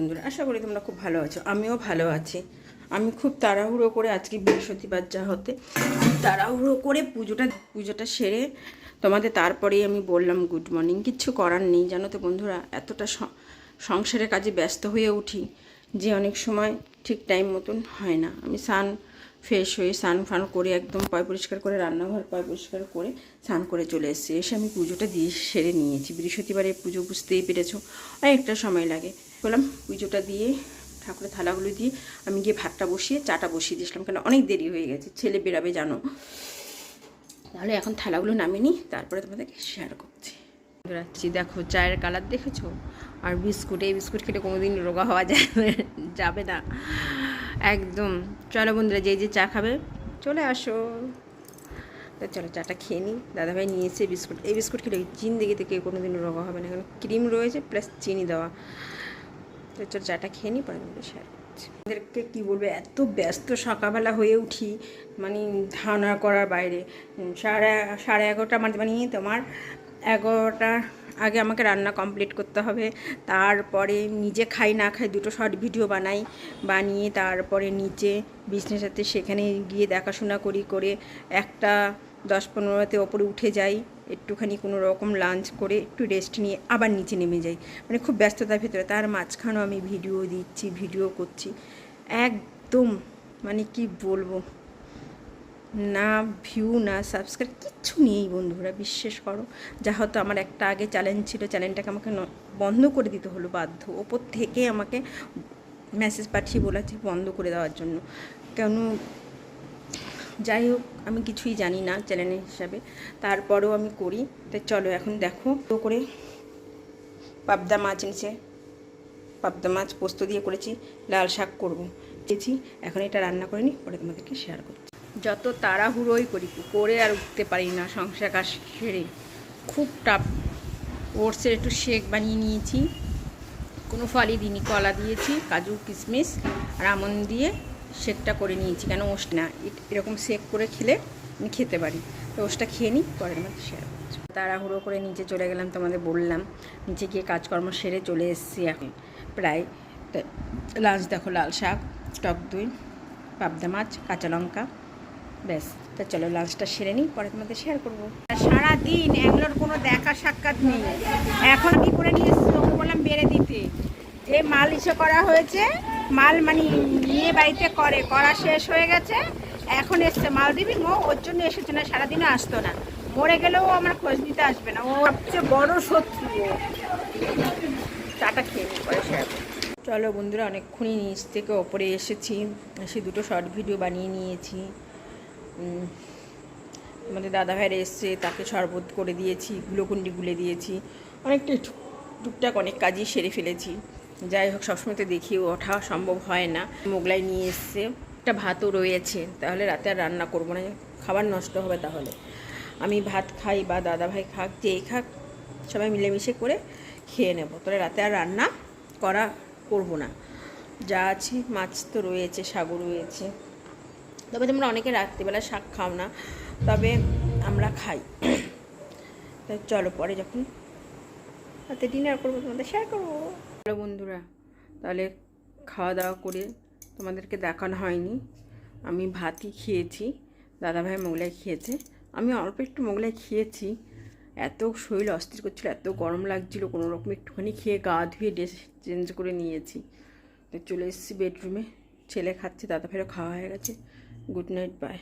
বন্ধুরা, আশা করি তোমরা খুব ভালো আছো। আমিও ভালো আছি। আমি খুব তাড়াহুড়ো করে আজকে বৃহস্পতিবার যা হতে, তাড়াহুড়ো করে পুজোটা পুজোটা সেরে তোমাদের তারপরেই আমি বললাম গুড মর্নিং কিচ্ছু করার নেই, জানো তো বন্ধুরা, এতটা সংসারের কাজে ব্যস্ত হয়ে উঠি যে অনেক সময় ঠিক টাইম মতন হয় না। আমি স্নান ফ্রেশ হয়ে স্নান ফান করে একদম পয় পরিষ্কার করে, রান্নাঘর পয় পরিষ্কার করে স্নান করে চলে এসেছি। এসে আমি পুজোটা দিয়ে সেরে নিয়েছি। বৃহস্পতিবারে পুজো, বুঝতেই পেরেছ, অনেকটা সময় লাগে। বললাম পুজোটা দিয়ে, ঠাকুরের থালাগুলো দিয়ে আমি গিয়ে ভাতটা বসিয়ে, চাটা বসিয়ে দিয়েছিলাম, কেন অনেক দেরি হয়ে গেছে, ছেলে বেরাবে জানো। তাহলে এখন থালাগুলো নামিয়ে নিই, তারপরে তোমাদেরকে শেয়ার করছি। রাখছি, দেখো চায়ের কালার দেখেছ? আর বিস্কুট, এই বিস্কুট খেলে কোনোদিন রোগা হওয়া যাবে যাবে না। একদম। চলো বন্ধুরা, যে যে চা খাবে, চলে আসো। তো চলো চাটা খেয়ে নিই। দাদাভাই নিয়ে এসে বিস্কুট। এই বিস্কুট খেলে জিন্দিগি থেকে কোনো দিন রোগা হবে না, কারণ ক্রিম রয়েছে প্লাস চিনি দেওয়া। তো চলো চাটা খেয়ে নিই পরে তোমাদের শেয়ার করছি। আমাদেরকে কী বলবে, এত ব্যস্ত সকালবেলা হয়ে উঠি মানে ধারণা করার বাইরে। সাড়ে সাড়ে এগারোটা মানে মানে তোমার এগারোটার আগে আমাকে রান্না কমপ্লিট করতে হবে। তারপরে নিজে খাই, না খাই দুটো শর্ট ভিডিও বানাই, বানিয়ে তারপরে নিচে বিজনেস সাথে সেখানে গিয়ে দেখাশোনা করি, করে একটা দশ পনেরোতে ওপরে উঠে যাই। একটুখানি কোনো রকম লাঞ্চ করে একটু রেস্ট নিয়ে আবার নিচে নেমে যাই। মানে খুব ব্যস্ততার ভিতরে, তার মাঝখানেও আমি ভিডিও দিচ্ছি ভিডিও করছি। একদম মানে কি বলব? না ভিউ না সাবস্ক্রাইব কিচ্ছু নেই বন্ধুরা, বিশ্বাস করো। যা হয়তো আমার একটা আগে চ্যালেঞ্জ ছিল চ্যালেঞ্জটাকে আমাকে বন্ধ করে দিতে হলো বাধ্য। ওপর থেকে আমাকে মেসেজ পাঠিয়ে বলেছে বন্ধ করে দেওয়ার জন্য। কেন যাই হোক, আমি কিছুই জানি না চ্যানেলের হিসাবে। তারপরেও আমি করি। তাই চলো এখন দেখো। তো করে পাবদা মাছ এনেছে। পাবদা মাছ পোস্ত দিয়ে করেছি, লাল শাক করব। চেয়েছি এখন এটা রান্না করে নিই, পরে তোমাদেরকে শেয়ার করছি। যত তাড়াহুড়োই করি, করে আর উঠতে পারি না সংসার কাজ সেরে। খুব টাপ ওটসের একটু শেক বানিয়ে নিয়েছি। কোনো ফলই দিইনি, কলা দিয়েছি, কাজু কিশমিশ আর আমন দিয়ে শেকটা করে নিয়েছি। কেন ওষ না এরকম শেক করে খেলে আমি খেতে পারি। তো ওষটা খেয়ে নিই পরের মধ্যে শেয়ার করছি। তাড়াহুড়ো করে নিচে চলে গেলাম, তোমাদের বললাম, নিচে গিয়ে কাজকর্ম সেরে চলে এসেছি এখন। প্রায় লাঞ্চ দেখো, লাল শাক, টক দই, পাবদা মাছ, কাঁচা লঙ্কা, ব্যাস। তা চলো লাঞ্চটা সেরে নিই, পরে তোমাদের শেয়ার করব। সারাদিন এগুলোর কোনো দেখা সাক্ষাৎ নেই। এখন কি করে নিয়ে এসেছি বললাম বেড়ে দিতে। যে মাল করা হয়েছে মাল মানে নিয়ে বাড়িতে করে, করা শেষ হয়ে গেছে। এখন এসছে মাল দিবি মো ওর জন্য এসেছে না, সারাদিনও আসতো না। মরে গেলেও আমার খোঁজ নিতে আসবে না। ও সবচেয়ে বড় শত্রু। চাটা খেয়ে নিই চলো বন্ধুরা, অনেকক্ষণই নিচ থেকে ওপরে এসেছি। এসে দুটো শর্ট ভিডিও বানিয়ে নিয়েছি। আমাদের দাদা ভাইয়ের এসছে, তাকে শরবত করে দিয়েছি, গ্লুকুন্ডি গুলে দিয়েছি। অনেকটা টুক- টুকটাক অনেক কাজই সেরে ফেলেছি। যাই হোক, সবসময় তো দেখি ওঠা সম্ভব হয় না। মোগলাই নিয়ে এসছে। একটা ভাতও রয়েছে। তাহলে রাতে আর রান্না করব না। খাবার নষ্ট হবে তাহলে। আমি ভাত খাই বা দাদা ভাই খাক, যেই খাক, সবাই মিলেমিশে করে খেয়ে নেব। তাহলে রাতে আর রান্না করা করব না। যা আছে, মাছ তো রয়েছে সাগর রয়েছে। তবে তোমরা অনেকে রাত্রিবেলা শাক খাও না, তবে আমরা খাই। তাই চলো, পরে যখন রাতে ডিনার করব, তোমাদের শেয়ার করব। চলো বন্ধুরা, তাহলে খাওয়া দাওয়া করে তোমাদেরকে দেখানো হয়নি। আমি ভাতই খেয়েছি, দাদাভাই মোগলাই খেয়েছে। আমি অল্প একটু মোগলাই খেয়েছি। এত শরীর অস্থির করছিল, এত গরম লাগছিল, কোনো রকম একটুখানি খেয়ে গা ধুয়ে ড্রেস চেঞ্জ করে নিয়েছি। তো চলে এসেছি বেডরুমে, ছেলে খাচ্ছে দাদা ভাইয়েরও খাওয়া হয়ে গেছে। Good night, bye.